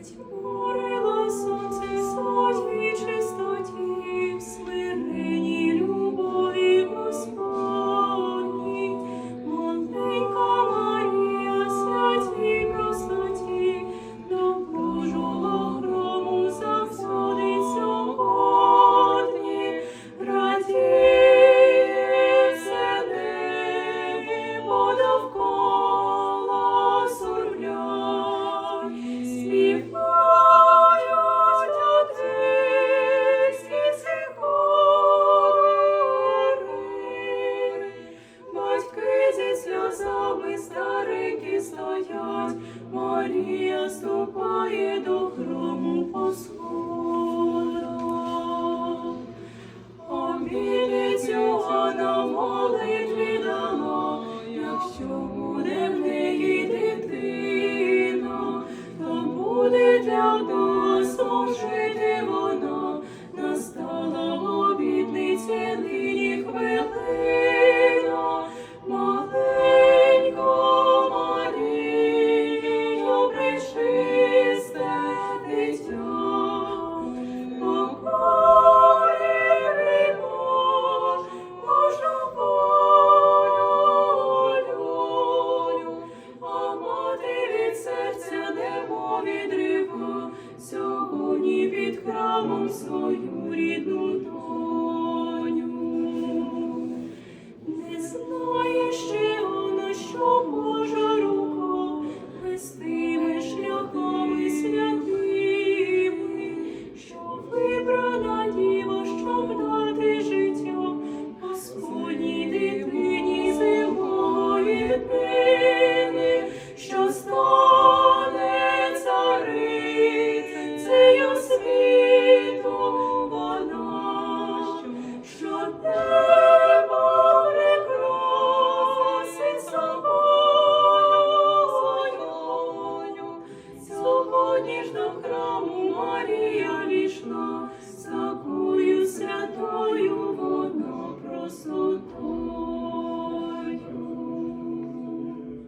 Почему? Марія ступає до храму по сходах. Вона молитві дала, якщо буде в неї дитина, то буде для нас служити вона. свою. Господь.